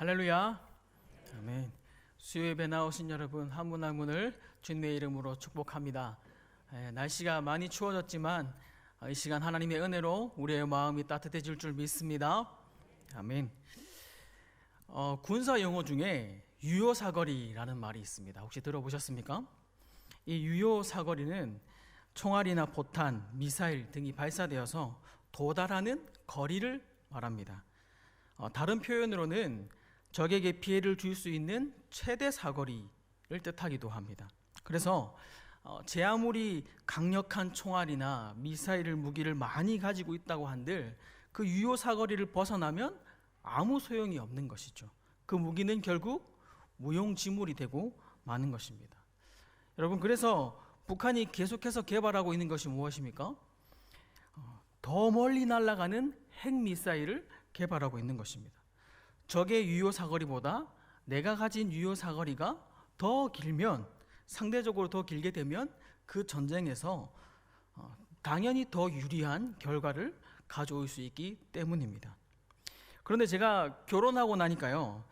할렐루야. 아멘. 수요예배 나오신 여러분 한 분 한 분을 주님의 이름으로 축복합니다. 에, 날씨가 많이 추워졌지만 어, 이 시간 하나님의 은혜로 우리의 마음이 따뜻해질 줄 믿습니다. 아멘. 어, 군사 용어 중에 유효 사거리라는 말이 있습니다. 혹시 들어보셨습니까? 이 유효 사거리는 총알이나 포탄, 미사일 등이 발사되어서 도달하는 거리를 말합니다. 어, 다른 표현으로는 적에게 피해를 줄 수 있는 최대 사거리를 뜻하기도 합니다. 그래서 어, 제 아무리 강력한 총알이나 미사일 무기를 많이 가지고 있다고 한들 그 유효 사거리를 벗어나면 아무 소용이 없는 것이죠. 그 무기는 결국 무용지물이 되고 마는 것입니다. 여러분 그래서 북한이 계속해서 개발하고 있는 것이 무엇입니까? 어, 더 멀리 날아가는 핵 미사일을 개발하고 있는 것입니다. 적의 유효 사거리보다 내가 가진 유효 사거리가 더 길면 상대적으로 더 길게 되면 그 전쟁에서 어, 당연히 더 유리한 결과를 가져올 수 있기 때문입니다. 그런데 제가 결혼하고 나니까요,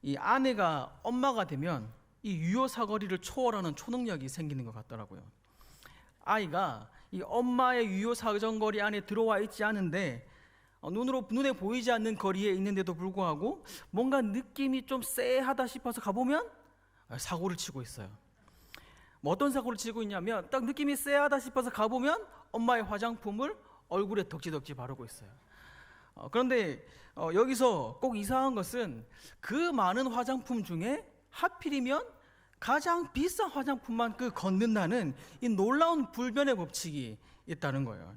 이 아내가 엄마가 되면 이 유효 사거리를 초월하는 초능력이 생기는 것 같더라고요. 아이가 이 엄마의 유효 사정거리 안에 들어와 있지 않은데 어, 눈으로 눈에 보이지 않는 거리에 있는데도 불구하고 뭔가 느낌이 좀 쎄하다 싶어서 가보면 아, 사고를 치고 있어요. 뭐 어떤 사고를 치고 있냐면 딱 느낌이 쎄하다 싶어서 가보면 엄마의 화장품을 얼굴에 덕지덕지 바르고 있어요. 어, 그런데 어, 여기서 꼭 이상한 것은 그 많은 화장품 중에 하필이면 가장 비싼 화장품만 그 걷는다는 이 놀라운 불변의 법칙이 있다는 거예요.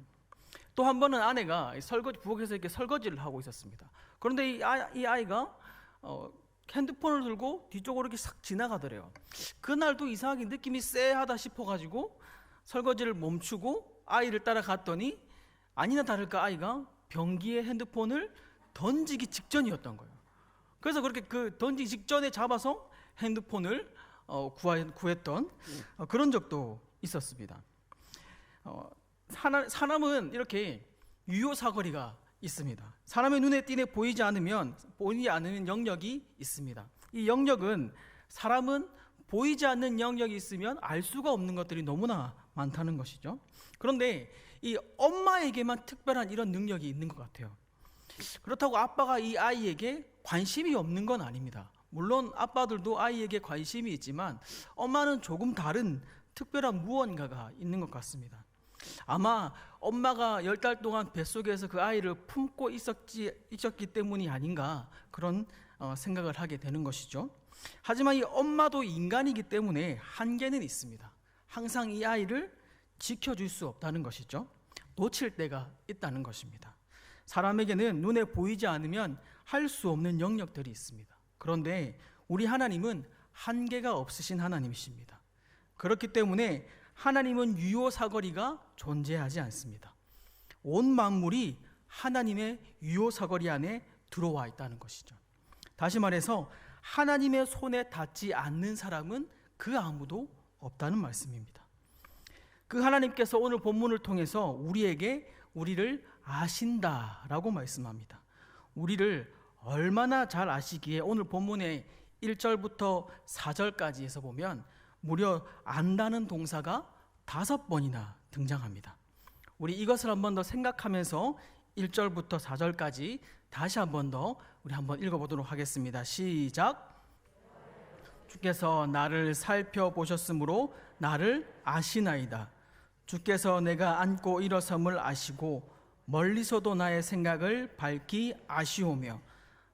또 한 번은 아내가 설거지 부엌에서 이렇게 설거지를 하고 있었습니다. 그런데 이, 아이, 이 아이가 어, 핸드폰을 들고 뒤쪽으로 이렇게 싹 지나가더래요. 그날도 이상하게 느낌이 쎄하다 싶어가지고 설거지를 멈추고 아이를 따라갔더니 아니나 다를까 아이가 변기에 핸드폰을 던지기 직전이었던 거예요. 그래서 그렇게 그 던지기 직전에 잡아서 핸드폰을 어, 구하, 구했던 어, 그런 적도 있었습니다. 어, 사람, 사람은 이렇게 유효 사거리가 있습니다. 사람의 눈에 띄네 보이지 않으면 보이지 않는 영역이 있습니다. 이 영역은 사람은 보이지 않는 영역이 있으면 알 수가 없는 것들이 너무나 많다는 것이죠. 그런데 이 엄마에게만 특별한 이런 능력이 있는 것 같아요. 그렇다고 아빠가 이 아이에게 관심이 없는 건 아닙니다. 물론 아빠들도 아이에게 관심이 있지만 엄마는 조금 다른 특별한 무언가가 있는 것 같습니다. 아마 엄마가 열 달 동안 뱃속에서 그 아이를 품고 있었지, 있었기 때문이 아닌가 그런 어, 생각을 하게 되는 것이죠. 하지만 이 엄마도 인간이기 때문에 한계는 있습니다. 항상 이 아이를 지켜줄 수 없다는 것이죠. 놓칠 때가 있다는 것입니다. 사람에게는 눈에 보이지 않으면 할 수 없는 영역들이 있습니다. 그런데 우리 하나님은 한계가 없으신 하나님이십니다. 그렇기 때문에 하나님은 유효 사거리가 존재하지 않습니다. 온 만물이 하나님의 유효 사거리 안에 들어와 있다는 것이죠. 다시 말해서 하나님의 손에 닿지 않는 사람은 그 아무도 없다는 말씀입니다. 그 하나님께서 오늘 본문을 통해서 우리에게 우리를 아신다라고 말씀합니다. 우리를 얼마나 잘 아시기에 오늘 본문의 1절부터 4절까지 해서 보면 무려 안다는 동사가 다섯 번이나 등장합니다. 우리 이것을 한 번 더 생각하면서 1절부터 4절까지 다시 한 번 더 우리 한번 읽어보도록 하겠습니다. 시작. 주께서 나를 살펴보셨으므로 나를 아시나이다. 주께서 내가 앉고 일어섬을 아시고 멀리서도 나의 생각을 밝히 아시오며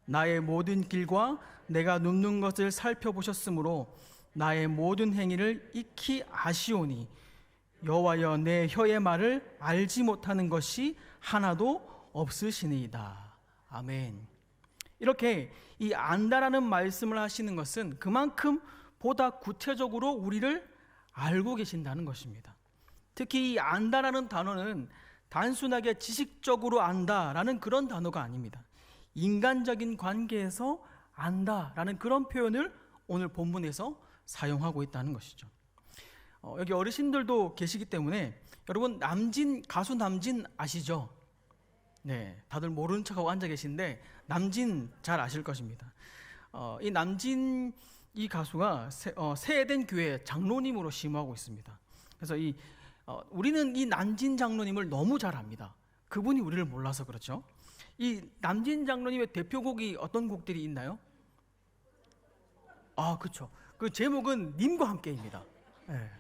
나의 모든 길과 내가 눕는 것을 살펴보셨으므로 나의 모든 행위를 익히 아시오니 여호와여 내 혀의 말을 알지 못하는 것이 하나도 없으시니이다. 아멘. 이렇게 이 안다라는 말씀을 하시는 것은 그만큼 보다 구체적으로 우리를 알고 계신다는 것입니다. 특히 이 안다라는 단어는 단순하게 지식적으로 안다라는 그런 단어가 아닙니다. 인간적인 관계에서 안다라는 그런 표현을 오늘 본문에서 사용하고 있다는 것이죠. 어, 여기 어르신들도 계시기 때문에 여러분 남진 가수 남진 아시죠? 네, 다들 모르는 척하고 앉아 계신데 남진 잘 아실 것입니다. 어, 이 남진 이 가수가 세, 어, 교회 장로님으로 심호하고 있습니다. 그래서 이 어, 우리는 이 남진 장로님을 너무 잘 압니다. 그분이 우리를 몰라서 그렇죠. 이 남진 장로님의 대표곡이 어떤 곡들이 있나요? 아, 그렇죠. 그 제목은 님과 함께입니다. 예.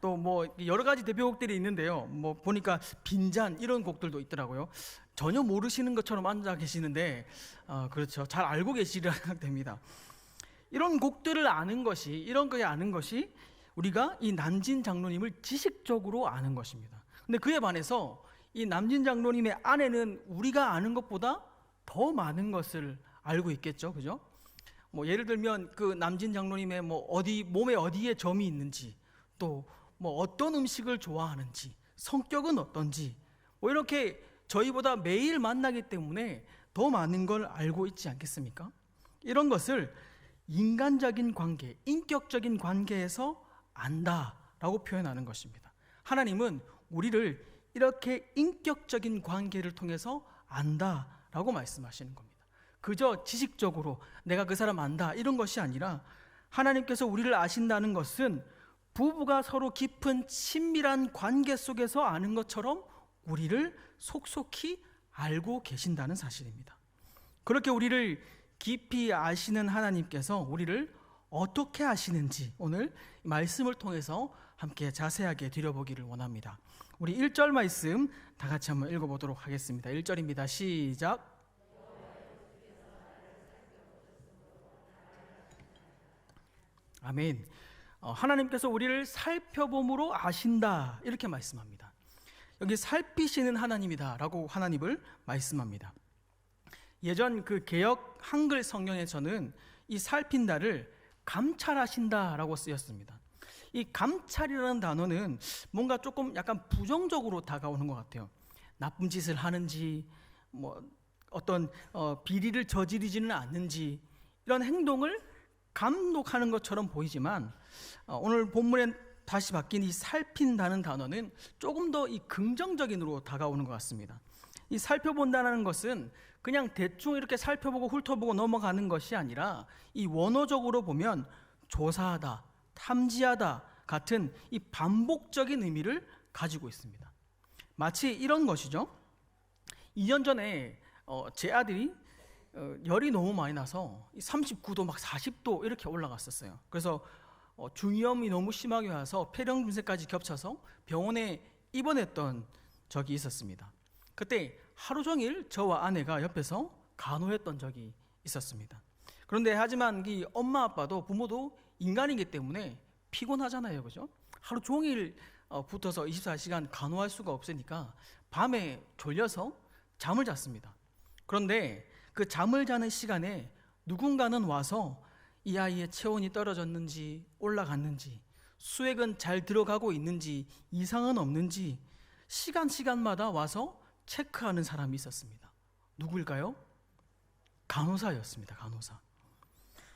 또뭐 여러 가지 대표곡들이 있는데요. 뭐 보니까 빈잔 이런 곡들도 있더라고요. 전혀 모르시는 것처럼 앉아 계시는데 어, 그렇죠. 잘 알고 계시리라 생각됩니다. 이런 곡들을 아는 것이 이런 거에 아는 것이 우리가 이 남진 장로님을 지식적으로 아는 것입니다. 근데 그에 반해서 이 남진 장로님의 안에는 우리가 아는 것보다 더 많은 것을 알고 있겠죠. 그죠? 뭐 예를 들면 그 남진 장로님의 뭐 어디 몸에 어디에 점이 있는지 또 뭐 어떤 음식을 좋아하는지 성격은 어떤지 뭐 이렇게 저희보다 매일 만나기 때문에 더 많은 걸 알고 있지 않겠습니까? 이런 것을 인간적인 관계, 인격적인 관계에서 안다라고 표현하는 것입니다. 하나님은 우리를 이렇게 인격적인 관계를 통해서 안다라고 말씀하시는 겁니다. 그저 지식적으로 내가 그 사람 안다 이런 것이 아니라 하나님께서 우리를 아신다는 것은 부부가 서로 깊은 친밀한 관계 속에서 아는 것처럼 우리를 속속히 알고 계신다는 사실입니다. 그렇게 우리를 깊이 아시는 하나님께서 우리를 어떻게 아시는지 오늘 말씀을 통해서 함께 자세하게 들여보기를 원합니다. 우리 1절 말씀 다 같이 한번 읽어보도록 하겠습니다. 1절입니다. 시작. 아멘. 어, 하나님께서 우리를 살펴봄으로 아신다 이렇게 말씀합니다. 여기 살피시는 하나님이다라고 하나님을 말씀합니다. 예전 그 개역 한글 성경에서는 이 살핀다를 감찰하신다라고 쓰였습니다. 이 감찰이라는 단어는 뭔가 조금 약간 부정적으로 다가오는 것 같아요. 나쁜 짓을 하는지 뭐 어떤 어, 비리를 저지르지는 않는지 이런 행동을 감독하는 것처럼 보이지만 어, 오늘 본문에 다시 바뀐 이 살핀다는 단어는 조금 더 이 긍정적인으로 다가오는 것 같습니다. 이 살펴본다는 것은 그냥 대충 이렇게 살펴보고 훑어보고 넘어가는 것이 아니라 이 원어적으로 보면 조사하다, 탐지하다 같은 이 반복적인 의미를 가지고 있습니다. 마치 이런 것이죠. 2년 전에 어, 제 아들이 어, 열이 너무 많이 나서 39도 막 40도 이렇게 올라갔었어요. 그래서 어, 중이염이 너무 심하게 와서 폐렴 증세까지 겹쳐서 병원에 입원했던 적이 있었습니다. 그때 하루 종일 저와 아내가 옆에서 간호했던 적이 있었습니다. 그런데 하지만 이 엄마 아빠도 부모도 인간이기 때문에 피곤하잖아요, 그죠? 하루 종일 어, 붙어서 24시간 간호할 수가 없으니까 밤에 졸려서 잠을 잤습니다. 그런데 그 잠을 자는 시간에 누군가는 와서 이 아이의 체온이 떨어졌는지 올라갔는지 수액은 잘 들어가고 있는지 이상은 없는지 시간 시간마다 와서 체크하는 사람이 있었습니다. 누구일까요? 간호사였습니다. 간호사.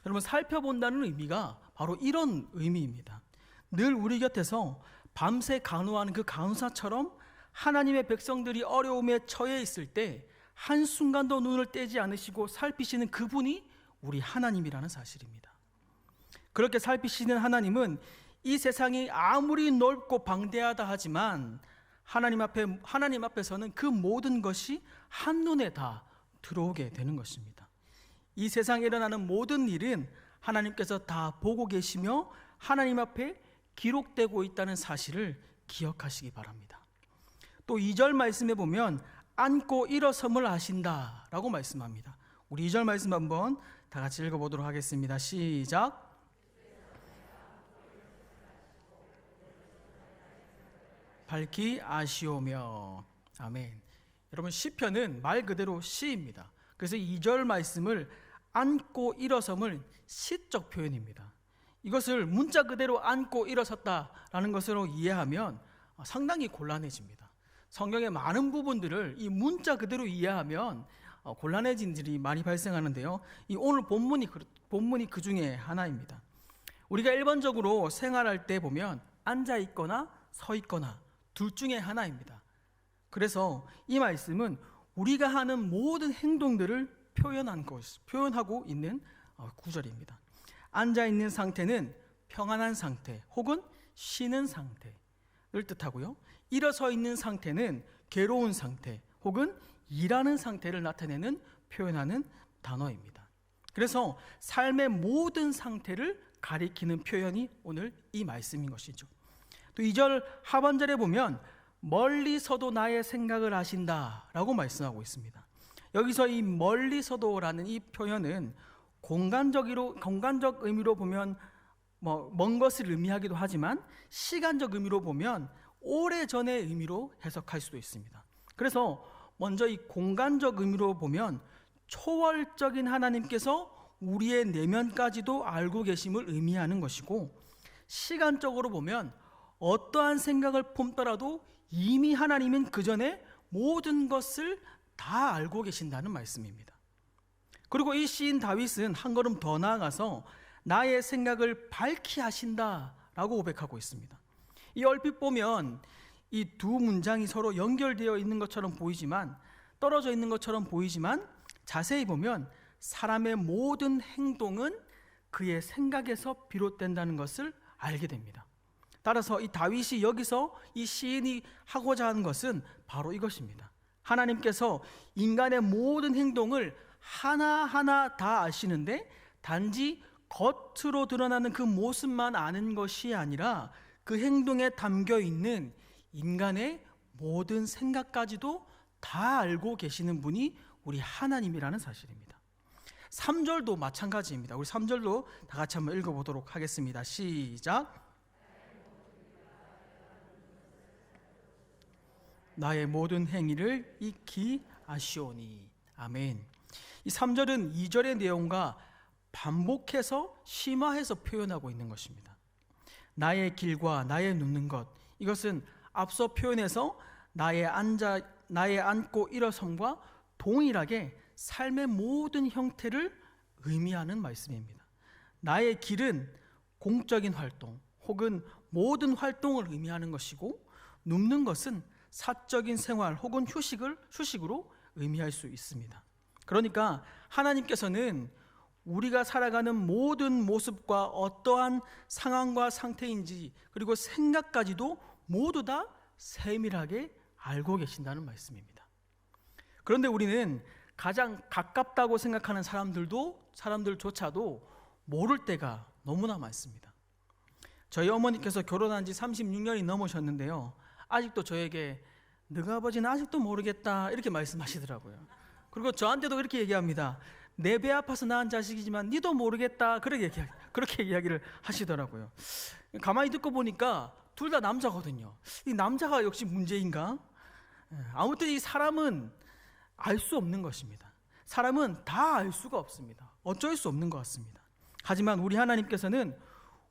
여러분 살펴본다는 의미가 바로 이런 의미입니다. 늘 우리 곁에서 밤새 간호하는 그 간호사처럼 하나님의 백성들이 어려움에 처해 있을 때 한순간도 눈을 떼지 않으시고 살피시는 그분이 우리 하나님이라는 사실입니다. 그렇게 살피시는 하나님은 이 세상이 아무리 넓고 방대하다 하지만 하나님 앞에 하나님 앞에서는 그 모든 것이 한눈에 다 들어오게 되는 것입니다. 이 세상에 일어나는 모든 일은 하나님께서 다 보고 계시며 하나님 앞에 기록되고 있다는 사실을 기억하시기 바랍니다. 또 2절 말씀에 보면 안고 일어섬을 하신다라고 말씀합니다. 우리 2절 말씀 한번 다 같이 읽어 보도록 하겠습니다. 시작. 밝히 아시오며 아멘. 여러분 시편은 말 그대로 시입니다. 그래서 2절 말씀을 안고 일어섬을 시적 표현입니다. 이것을 문자 그대로 안고 일어섰다라는 것으로 이해하면 상당히 곤란해집니다. 성경의 많은 부분들을 이 문자 그대로 이해하면 어, 곤란해진 일이 많이 발생하는데요. 이 오늘 본문이 그, 본문이 그 중에 하나입니다. 우리가 일반적으로 생활할 때 보면 앉아 있거나 서 있거나 둘 중에 하나입니다. 그래서 이 말씀은 우리가 하는 모든 행동들을 표현한 것, 표현하고 있는 어, 구절입니다. 앉아 있는 상태는 평안한 상태 혹은 쉬는 상태를 뜻하고요. 일어서 있는 상태는 괴로운 상태 혹은 일하는 상태를 나타내는 표현하는 단어입니다. 그래서 삶의 모든 상태를 가리키는 표현이 오늘 이 말씀인 것이죠. 또 2절 하반절에 보면 멀리서도 나의 생각을 아신다라고 말씀하고 있습니다. 여기서 이 멀리서도라는 이 표현은 공간적으로 공간적 의미로 보면 뭐 먼 것을 의미하기도 하지만 시간적 의미로 보면 오래 전의 의미로 해석할 수도 있습니다. 그래서 먼저 이 공간적 의미로 보면 초월적인 하나님께서 우리의 내면까지도 알고 계심을 의미하는 것이고 시간적으로 보면 어떠한 생각을 품더라도 이미 하나님은 그 전에 모든 것을 다 알고 계신다는 말씀입니다. 그리고 이 시인 다윗은 한 걸음 더 나아가서 나의 생각을 밝히 하신다라고 고백하고 있습니다. 이 얼핏 보면 이 두 문장이 서로 연결되어 있는 것처럼 보이지만 떨어져 있는 것처럼 보이지만 자세히 보면 사람의 모든 행동은 그의 생각에서 비롯된다는 것을 알게 됩니다. 따라서 이 다윗이 여기서 이 시인이 하고자 하는 것은 바로 이것입니다. 하나님께서 인간의 모든 행동을 하나하나 다 아시는데 단지 겉으로 드러나는 그 모습만 아는 것이 아니라 그 행동에 담겨 있는 인간의 모든 생각까지도 다 알고 계시는 분이 우리 하나님이라는 사실입니다. 3절도 마찬가지입니다. 우리 3절도 다 같이 한번 읽어 보도록 하겠습니다. 시작. 나의 모든 행위를 익히 아시오니. 아멘. 이 3절은 2절의 내용과 반복해서 심화해서 표현하고 있는 것입니다. 나의 길과 나의 눕는 것 이것은 앞서 표현해서 나의 앉아 나의 앉고 일어섬과 동일하게 삶의 모든 형태를 의미하는 말씀입니다. 나의 길은 공적인 활동 혹은 모든 활동을 의미하는 것이고 눕는 것은 사적인 생활 혹은 휴식을 휴식으로 의미할 수 있습니다. 그러니까 하나님께서는 우리가 살아가는 모든 모습과 어떠한 상황과 상태인지 그리고 생각까지도 모두 다 세밀하게 알고 계신다는 말씀입니다. 그런데 우리는 가장 가깝다고 생각하는 사람들도 사람들조차도 모를 때가 너무나 많습니다. 저희 어머니께서 결혼한 지 36년이 넘으셨는데요. 아직도 저에게 너가 아버지는 아직도 모르겠다 이렇게 말씀하시더라고요. 그리고 저한테도 그렇게 얘기합니다. 내 배 아파서 낳은 자식이지만 니도 모르겠다 그렇게 얘기 그렇게 이야기를 하시더라고요. 가만히 듣고 보니까 둘 다 남자거든요. 이 남자가 역시 문제인가? 예, 아무튼 이 사람은 알 수 없는 것입니다. 사람은 다 알 수가 없습니다. 어쩔 수 없는 것 같습니다. 하지만 우리 하나님께서는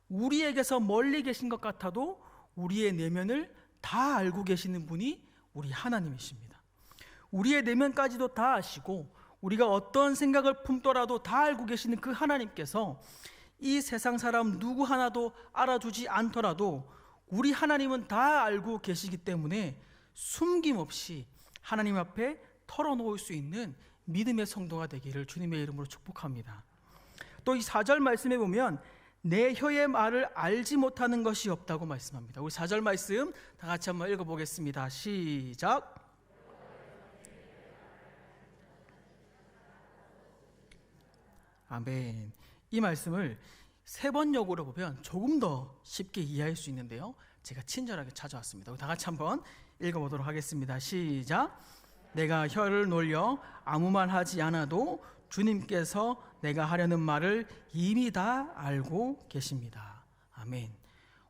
우리에게서 멀리 계신 것 같아도 우리의 내면을 다 알고 계시는 분이 우리 하나님이십니다. 우리의 내면까지도 다 아시고 우리가 어떤 생각을 품더라도 다 알고 계시는 그 하나님께서 이 세상 사람 누구 하나도 알아주지 않더라도 우리 하나님은 다 알고 계시기 때문에 숨김없이 하나님 앞에 털어놓을 수 있는 믿음의 성도가 되기를 주님의 이름으로 축복합니다. 또 이 4절 말씀에 보면 내 혀의 말을 알지 못하는 것이 없다고 말씀합니다. 우리 4절 말씀 다 같이 한번 읽어 보겠습니다. 시작. 아멘. 이 말씀을 세 번역으로 보면 조금 더 쉽게 이해할 수 있는데요. 제가 친절하게 찾아왔습니다. 다 같이 한번 읽어보도록 하겠습니다. 시작. 내가 혀를 놀려 아무 말 하지 않아도 주님께서 내가 하려는 말을 이미 다 알고 계십니다. 아멘.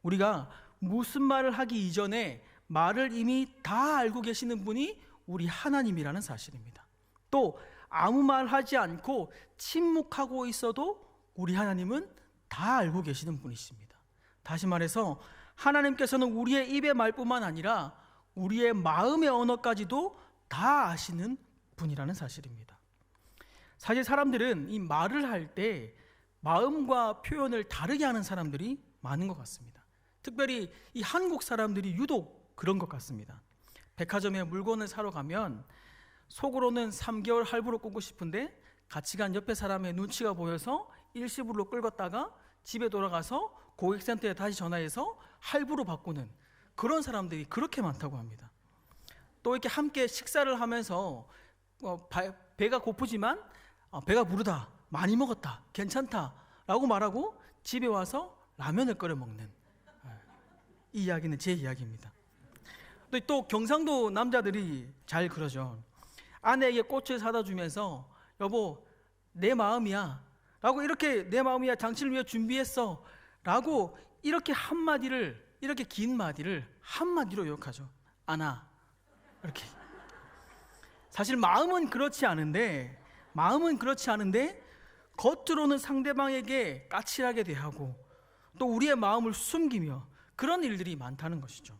우리가 무슨 말을 하기 이전에 말을 이미 다 알고 계시는 분이 우리 하나님이라는 사실입니다. 또 아무 말 하지 않고 침묵하고 있어도 우리 하나님은 다 알고 계시는 분이십니다. 다시 말해서 하나님께서는 우리의 입의 말뿐만 아니라 우리의 마음의 언어까지도 다 아시는 분이라는 사실입니다. 사실 사람들은 이 말을 할 때 마음과 표현을 다르게 하는 사람들이 많은 것 같습니다. 특별히 이 한국 사람들이 유독 그런 것 같습니다. 백화점에 물건을 사러 가면 속으로는 3개월 할부로 끊고 싶은데 같이 간 옆에 사람의 눈치가 보여서 일시불로 끌었다가 집에 돌아가서 고객센터에 다시 전화해서 할부로 바꾸는 그런 사람들이 그렇게 많다고 합니다. 또 이렇게 함께 식사를 하면서 어, 바- 배가 고프지만 어, 배가 부르다 많이 먹었다 괜찮다라고 말하고 집에 와서 라면을 끓여 먹는 예. 이 이야기는 제 이야기입니다. 또, 또 경상도 남자들이 잘 그러죠. 아내에게 꽃을 사다 주면서 여보 내 마음이야 라고 이렇게 내 마음이야 당신을 위해 준비했어 라고 이렇게 한마디를 이렇게 긴 마디를 한마디로 욕하죠. 안아 이렇게 사실 마음은 그렇지 않은데 마음은 그렇지 않은데 겉으로는 상대방에게 까칠하게 대하고 또 우리의 마음을 숨기며 그런 일들이 많다는 것이죠.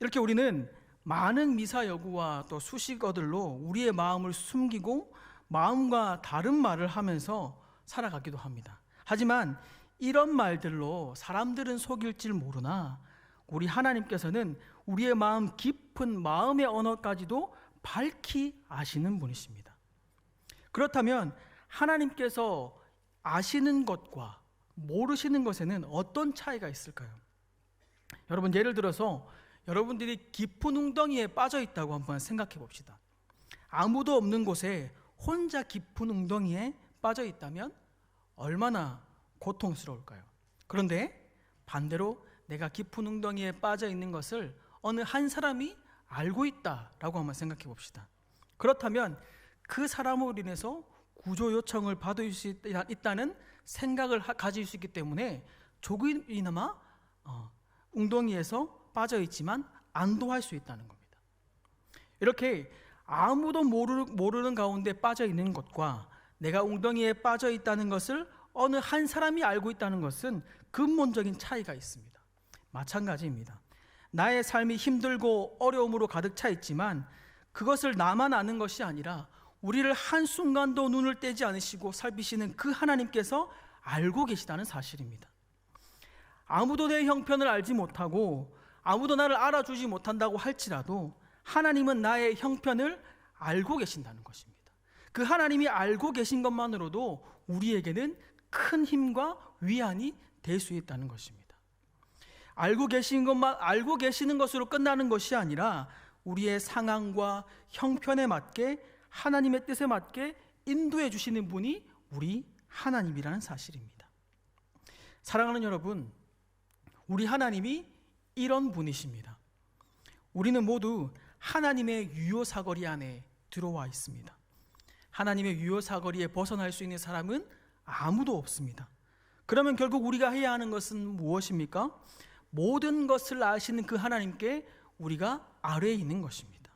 이렇게 우리는 많은 미사 여구와 또 수식어들로 우리의 마음을 숨기고 마음과 다른 말을 하면서 살아가기도 합니다. 하지만 이런 말들로 사람들은 속일 줄 모르나 우리 하나님께서는 우리의 마음 깊은 마음의 언어까지도 밝히 아시는 분이십니다. 그렇다면 하나님께서 아시는 것과 모르시는 것에는 어떤 차이가 있을까요? 여러분 예를 들어서 여러분들이 깊은 웅덩이에 빠져 있다고 한번 생각해 봅시다. 아무도 없는 곳에 혼자 깊은 웅덩이에 빠져 있다면 얼마나 고통스러울까요? 그런데 반대로 내가 깊은 웅덩이에 빠져 있는 것을 어느 한 사람이 알고 있다라고 한번 생각해 봅시다. 그렇다면 그 사람으로 인해서 구조 요청을 받을 수 있다- 있다는 생각을 하- 가질 수 있기 때문에 조금이나마 어, 웅덩이에서 빠져 있지만 안도할 수 있다는 겁니다. 이렇게 아무도 모르는, 가운데 빠져 있는 것과 내가 웅덩이에 빠져 있다는 것을 어느 한 사람이 알고 있다는 것은 근본적인 차이가 있습니다. 마찬가지입니다. 나의 삶이 힘들고 어려움으로 가득 차 있지만 그것을 나만 아는 것이 아니라 우리를 한순간도 눈을 떼지 않으시고 살피시는 그 하나님께서 알고 계시다는 사실입니다. 아무도 내 형편을 알지 못하고 아무도 나를 알아주지 못한다고 할지라도 하나님은 나의 형편을 알고 계신다는 것입니다. 그 하나님이 알고 계신 것만으로도 우리에게는 큰 힘과 위안이 될 수 있다는 것입니다. 알고 계신 것만 알고 계시는 것으로 끝나는 것이 아니라 우리의 상황과 형편에 맞게 하나님의 뜻에 맞게 인도해 주시는 분이 우리 하나님이라는 사실입니다. 사랑하는 여러분, 우리 하나님이 이런 분이십니다. 우리는 모두 하나님의 유효 사거리 안에 들어와 있습니다. 하나님의 유효 사거리에 벗어날 수 있는 사람은 아무도 없습니다. 그러면 결국 우리가 해야 하는 것은 무엇입니까? 모든 것을 아시는 그 하나님께 우리가 아래에 있는 것입니다.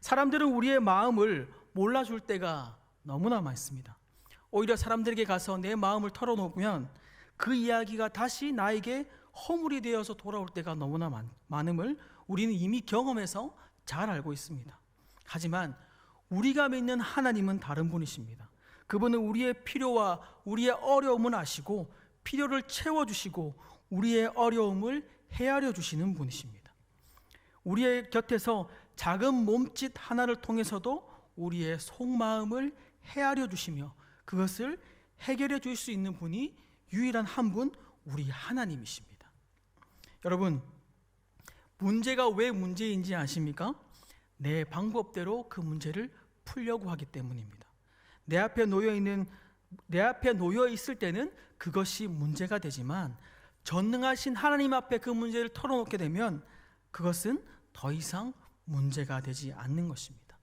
사람들은 우리의 마음을 몰라줄 때가 너무나 많습니다. 오히려 사람들에게 가서 내 마음을 털어놓으면 그 이야기가 다시 나에게 허물이 되어서 돌아올 때가 너무나 많, 많음을 우리는 이미 경험해서 잘 알고 있습니다. 하지만 우리가 믿는 하나님은 다른 분이십니다. 그분은 우리의 필요와 우리의 어려움을 아시고 필요를 채워주시고 우리의 어려움을 헤아려 주시는 분이십니다. 우리의 곁에서 작은 몸짓 하나를 통해서도 우리의 속마음을 헤아려 주시며 그것을 해결해 줄 수 있는 분이 유일한 한 분, 우리 하나님이십니다. 여러분, 문제가 왜 문제인지 아십니까? 내 방법대로 그 문제를 풀려고 하기 때문입니다. 내 앞에 놓여 있는 내 앞에 놓여 있을 때는 그것이 문제가 되지만 전능하신 하나님 앞에 그 문제를 털어놓게 되면 그것은 더 이상 문제가 되지 않는 것입니다.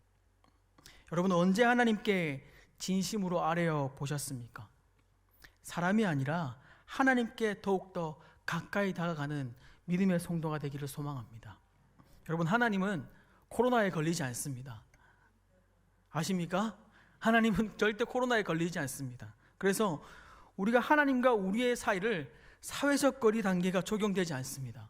여러분 언제 하나님께 진심으로 아뢰어 보셨습니까? 사람이 아니라 하나님께 더욱더 가까이 다가가는 믿음의 성도가 되기를 소망합니다. 여러분 하나님은 코로나에 걸리지 않습니다. 아십니까? 하나님은 절대 코로나에 걸리지 않습니다. 그래서 우리가 하나님과 우리의 사이를 사회적 거리 단계가 적용되지 않습니다.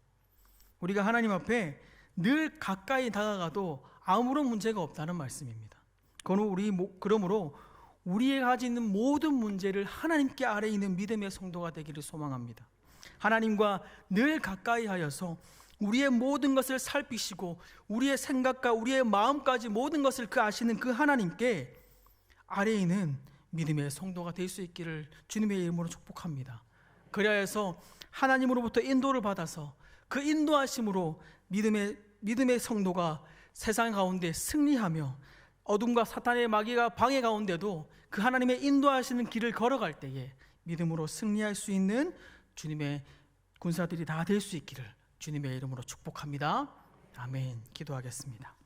우리가 하나님 앞에 늘 가까이 다가가도 아무런 문제가 없다는 말씀입니다. 그건 우리 모- 그러므로 우리의 가지는 모든 문제를 하나님께 아래 있는 믿음의 성도가 되기를 소망합니다. 하나님과 늘 가까이 하여서 우리의 모든 것을 살피시고 우리의 생각과 우리의 마음까지 모든 것을 그 아시는 그 하나님께 아래에 있는 믿음의 성도가 될 수 있기를 주님의 이름으로 축복합니다. 그래야 해서 하나님으로부터 인도를 받아서 그 인도하심으로 믿음의 믿음의 성도가 세상 가운데 승리하며 어둠과 사탄의 마귀가 방해 가운데도 그 하나님의 인도하시는 길을 걸어갈 때에 믿음으로 승리할 수 있는 주님의 군사들이 다 될 수 있기를 주님의 이름으로 축복합니다. 아멘. 기도하겠습니다.